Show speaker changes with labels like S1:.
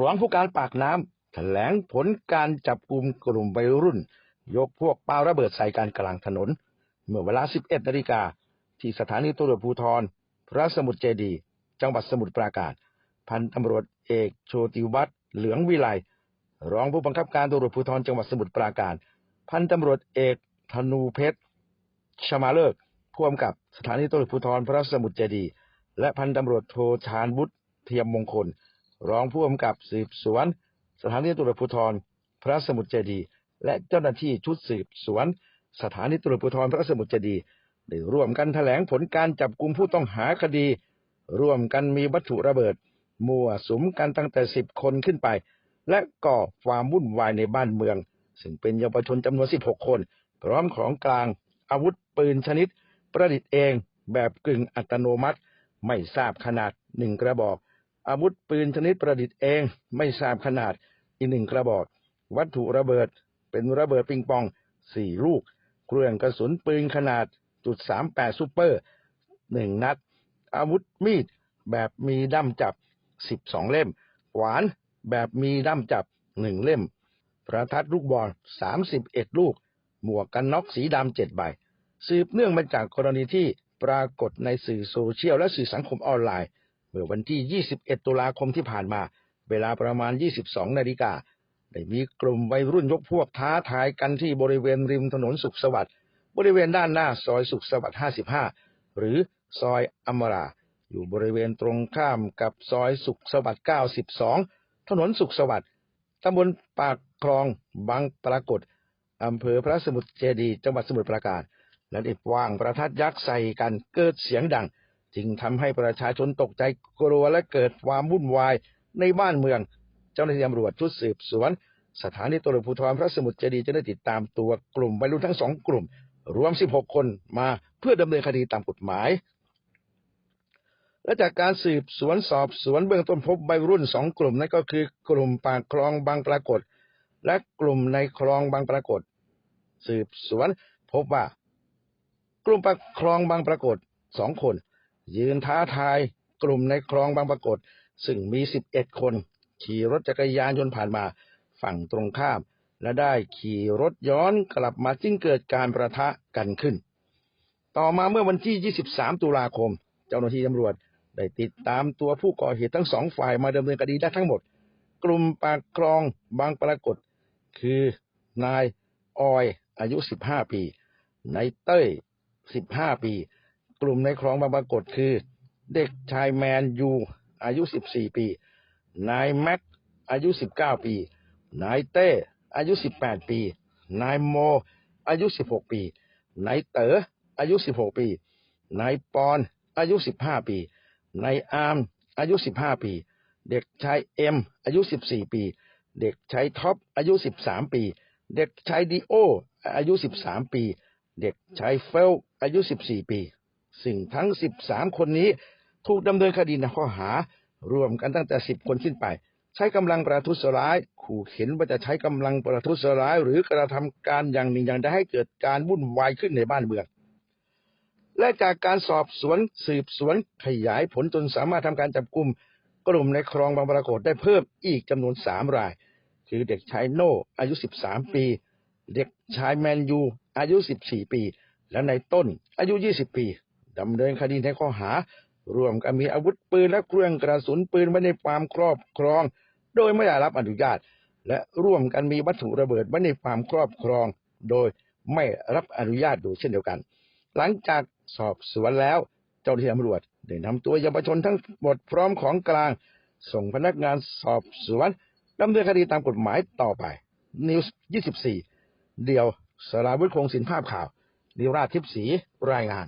S1: รองผู้การปากน้ำแถลงผลการจับกลุ่มกลุ่มวัยรุ่น ยกพวกปาระเบิดใส่การกลางถนน เมื่อเวลา 11นาฬิกาที่สถานีตำรวจภูธรพระสมุทรเจดี จังหวัดสมุทรปราการ พันตำรวจเอกโชติวัฒน์เหลืองวิไลรองผู้บังคับการตำรวจภูธรจังหวัดสมุทรปราการ พันตำรวจเอกธนูเพชรชมาเลิกผู้กำกับสถานีตำรวจภูธรพระสมุทรเจดี และพันตำรวจโทชาญวุฒิเทียมมงคล รองผู้กำกับสืบสวน สถานีตำรวจภูธรพระสมุทรเจดี และเจ้าหน้าที่ชุดสืบสวน สถานีตำรวจภูธรพระสมุทรเจดีได้ร่วมกันแถลงผลการจับกลุ่มผู้ต้องหาคดี ร่วมกันมีวัตถุระเบิด มั่วสุมกันตั้งแต่สิบคนขึ้นไป และก่อความวุ่นวายในบ้านเมือง ซึ่งเป็นเยาวชนจำนวน 16 คน พร้อมของกลาง อาวุธปืนชนิด ประดิษฐ์เองแบบกึ่งอัตโนมัติ ไม่ทราบขนาดหนึ่งกระบอก อาวุธปืนชนิดประดิษฐ์เองไม่ทราบขนาดอีกหนึ่งกระบอก วัตถุระเบิดเป็นระเบิดปิงปองสี่ลูก เครื่องกระสุนปืนขนาดจุดสามแปดซูเปอร์หนึ่งนัด อาวุธมีดแบบมีด้ามจับสิบสองเล่มขวานแบบมีด้ามจับหนึ่งเล่ม ประทัดลูกบอลสามสิบเอ็ดลูก หมวกกันน็อกสีดำเจ็ดใบ สืบเนื่องมาจากกรณีที่ปรากฏในสื่อโซเชียลและสื่อสังคมออนไลน์ เมื่อวันที่ 21 ตุลาคมที่ผ่านมา เวลาประมาณ 22 นาฬิกาได้มีกลุ่มวัยรุ่นยกพวกท้าทายกันที่บริเวณริมถนนสุขสวัสดิ์บริเวณด้านหน้าซอยสุขสวัสดิ์ 55 หรือซอยอมรา อยู่บริเวณตรงข้ามกับซอยสุขสวัสดิ์ 92 ถนนสุขสวัสดิ์ตำบลปากคลองบางปรากฏอำเภอพระสมุทรเจดี จังหวัดสมุทรปราการ และได้วางประทัดยักษ์ใส่กันเกิดเสียงดัง จึงทำให้ประชาชนตกใจกลัวและเกิดความวุ่นวายในบ้านเมือง เจ้าหน้าที่ตำรวจชุดสืบสวน สถานีตำรวจภูธรพระสมุทรเจดีจะได้ติดตามตัวกลุ่มวัยรุ่นทั้งสองกลุ่ม รวม 16 คนมาเพื่อดำเนินคดีตามกฎหมาย และจากการสืบสวนสอบสวนเบื้องต้นพบวัยรุ่นสองกลุ่มนั่นก็คือกลุ่มปากคลองบางปรากฏ และกลุ่มในคลองบางปรากฏ สืบสวนพบว่า กลุ่มปากคลองบางปรากฏสองคน ยืนท้าทายกลุ่มในคลองบางปรากฏ ซึ่งมีสิบเอ็ดคน ขี่รถจักรยานยนต์ผ่านมาฝั่งตรงข้าม และได้ขี่รถย้อนกลับมาจึงเกิดการประทะกันขึ้น ต่อมาเมื่อวันที่ 23 ตุลาคม เจ้าหน้าที่ตำรวจได้ติดตามตัวผู้ก่อเหตุทั้งสองฝ่ายมาดำเนินคดีได้ทั้งหมด กลุ่มปากคลองบางปรากฏ คือนายออยอายุ 15 ปี นายเต้ย 15 ปี กลุ่มในคลองบางปรากฏคือ เด็กชายแมนยูอายุ 14 ปี นายแม็กอายุ 19 ปี นายเต้อายุ 18 ปี นายโม อายุ 16 ปี นายเต๋ออายุ 16 ปี นายปอนอายุ 15 ปี นายอาร์มอายุ 15 ปี เด็กชายเอ็มอายุ 14 ปี เด็กชายท็อปอายุ 13 ปี เด็กชายดีโออายุ 13 ปี เด็กชายเฟลอายุ 14 ปี ซึ่งทั้ง 13 คนนี้ถูกดำเนินคดีในข้อหารวมกันตั้งแต่ 10 คนขึ้นไป ใช้กำลังประทุษร้าย ขู่เข็นว่าจะใช้กำลังประทุษร้าย หรือกระทำการอย่างหนึ่งอย่างใดให้เกิดการวุ่นวายขึ้นในบ้านเมืองและจากการสอบสวนสืบสวนขยายผลจนสามารถทำการจับกลุ่มกลุ่มในคลองบางปรากฏได้เพิ่มอีกจำนวนสามราย คือเด็กชายโน่อายุ 13 ปี เด็กชายแมนยูอายุ 14 ปี และในต้นอายุ 20 ปี ดำเนินคดีในข้อหา ร่วมกันมีอาวุธปืนและเครื่องกระสุนปืนไว้ในความครอบครอง โดยไม่ได้รับอนุญาต และร่วมกันมีวัตถุระเบิดไว้ในความครอบครอง โดยไม่รับอนุญาตดยเช่นเดียวกัน หลังจากสอบสวนแล้วเจ้าหน้าที่ตำรวจได้นำตัวเยาวชนทั้งหมดพร้อมของกลาง ส่งพนักงานสอบสวนดำเนินคดีตามกฎหมายต่อไป นิวส์24 เดียวสราวุฒิคงสินภาพข่าว นิราชทิพย์ศรีรายงาน